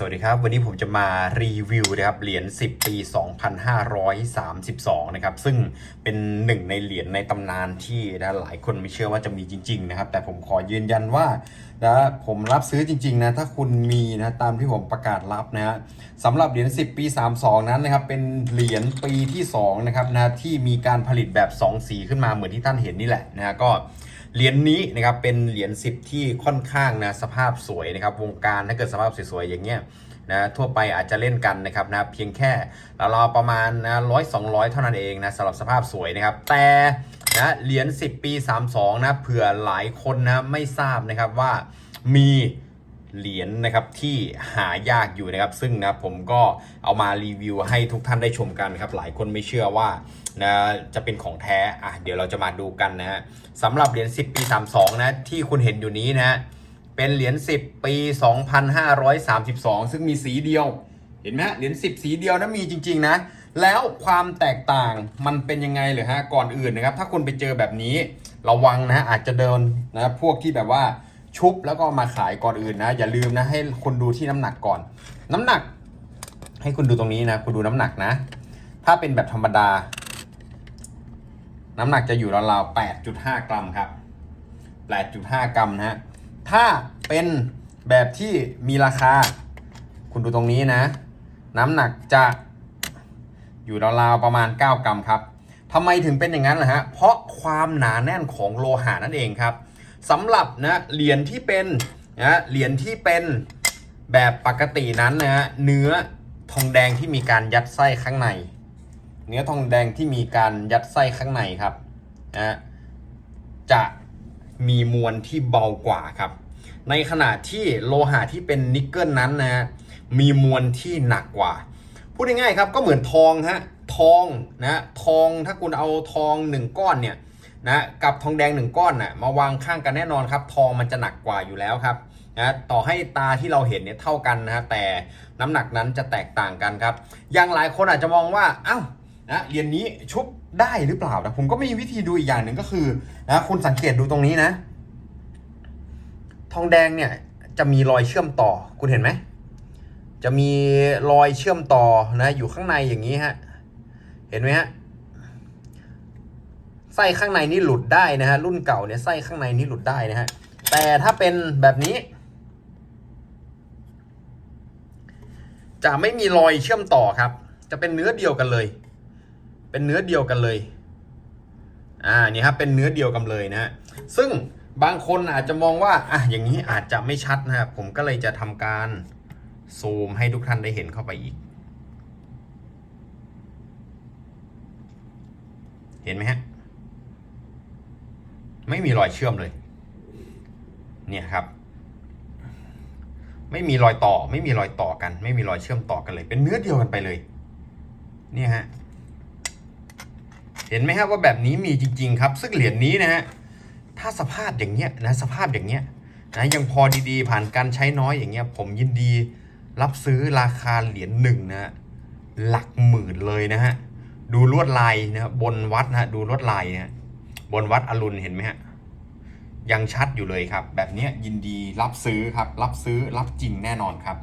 สวัสดีครับ วันนี้ผมจะมารีวิวนะครับเหรียญ 10 ปี 2532 นะครับ ซึ่งเป็นหนึ่งในเหรียญในตำนานที่นะหลายคนไม่เชื่อว่าจะมีจริง ๆ นะครับ แต่ผมขอยืนยันว่านะผมรับซื้อจริง ๆ นะ ถ้าคุณมีนะตามที่ผมประกาศรับนะฮะสำหรับเหรียญ 10 ปี 32 นั้นนะครับ เป็นเหรียญปีที่2นะครับนะที่มีการผลิตแบบ 2 สีขึ้นมาเหมือนที่ท่านเห็นนี่แหละนะฮะก็ เหรียญนี้นะครับเป็นเหรียญ10 ที่ค่อนข้างนะสภาพสวยนะครับวงการถ้าเกิดสภาพสวยๆอย่างเงี้ยนะทั่วไปอาจจะเล่นกันนะครับนะเพียงแค่ราวๆประมาณนะร้อยสองร้อยเท่านั้นเองนะสำหรับสภาพสวยนะครับ แต่นะเหรียญ10 ปี 32นะเผื่อหลายคนนะไม่ทราบนะครับว่ามี เหรียญนะครับที่หายากอยู่นะครับ ซึ่งนะผมก็เอามารีวิวให้ทุกท่านได้ชมกันครับ หลายคนไม่เชื่อว่านะจะเป็นของแท้อะเดี๋ยวเราจะมาดูกันนะฮะสำหรับเหรียญ10 ปี 32 นะที่คุณเห็นอยู่นี้นะเป็นเหรียญ10 ปี 2532 ซึ่งมีสีเดียว เห็นไหมเหรียญ10 สีเดียวนะมีจริง ๆ นะ แล้วความแตกต่างมันเป็นยังไงเหรอฮะก่อนอื่นนะครับ ถ้าคุณไปเจอแบบนี้ระวังนะอาจจะเดินนะพวกที่แบบว่า ชุบแล้วก็มาขายก่อนอื่นนะ อย่าลืมนะให้คุณดูที่น้ำหนักก่อน น้ำหนัก ให้คุณดูตรงนี้นะคุณดูน้ำหนักนะ ถ้าเป็นแบบธรรมดา น้ำหนักจะอยู่ราวๆ8.5 กรัมครับ 8.5 กรัมนะฮะถ้าเป็นแบบที่มีราคา คุณดูตรงนี้นะ น้ำหนักจะอยู่ราวๆประมาณ 9 กรัมครับทำไมถึงเป็นอย่างนั้นล่ะฮะเพราะความหนาแน่นของโลหะนั่นเองครับ สำหรับนะเหรียญที่เป็นนะเหรียญที่เป็นแบบปกตินั้นนะฮะเนื้อทองแดงที่มีการยัดไส้ข้างใน เนื้อทองแดงที่มีการยัดไส้ข้างในครับนะจะมีมวลที่เบากว่าครับ ในขณะที่โลหะที่เป็นนิกเกิลนั้นนะฮะมีมวลที่หนักกว่า พูดง่ายๆครับก็เหมือนทองฮะทองนะทองถ้าคุณเอาทองหนึ่งก้อนเนี่ย นะกับทองแดงหนึ่งก้อนน่ะมาวางข้างกันแน่นอนครับ ทองมันจะหนักกว่าอยู่แล้วครับนะต่อให้ตาที่เราเห็นเนี่ยเท่ากันนะฮะแต่น้ำหนักนั้นจะแตกต่างกันครับ อย่างหลายคนอาจจะมองว่าเอ้านะเหรียญนี้ชุบได้หรือเปล่าแต่ผมก็มีวิธีดูอีกอย่างหนึ่งก็คือนะคุณสังเกตดูตรงนี้นะ ทองแดงเนี่ยจะมีรอยเชื่อมต่อคุณเห็นไหมจะมีรอยเชื่อมต่อนะอยู่ข้างในอย่างนี้ฮะเห็นไหมฮะ ไส้ข้างในนี่หลุดได้นะฮะรุ่นเก่าเนี่ยไส้ข้างในนี่หลุดได้นะฮะแต่ถ้าเป็นแบบนี้ จะไม่มีรอยเชื่อมต่อครับ จะเป็นเนื้อเดียวกันเลย เป็นเนื้อเดียวกันเลย อ่านี่ครับเป็นเนื้อเดียวกันเลยนะฮะซึ่งบางคนอาจจะมองว่าอะอย่างนี้อาจจะไม่ชัดนะครับผมก็เลยจะทำการซูมให้ทุกท่านได้เห็นเข้าไปอีก เห็นไหมฮะ ไม่มีรอยเชื่อมเลย เนี่ยครับ ไม่มีรอยต่อ ไม่มีรอยต่อกัน ไม่มีรอยเชื่อมต่อกันเลย เป็นเนื้อเดียวกันไปเลย เนี่ยฮะ เห็นไหมครับว่าแบบนี้มีจริง ๆ ครับ ซึ่งเหรียญนี้นะฮะ ถ้าสภาพอย่างเงี้ยนะ สภาพอย่างเงี้ยนะยังพอดีๆ ผ่านการใช้น้อยอย่างเงี้ย ผมยินดีรับซื้อราคาเหรียญหนึ่งนะฮะหลักหมื่นเลยนะฮะ ดูลวดลายนะบนวัดนะฮะดูลวดลายนะฮะ บนวัดอรุณเห็นไหมฮะยังชัดอยู่เลยครับ แบบนี้ยินดีรับซื้อครับ รับซื้อรับจริงแน่นอนครับ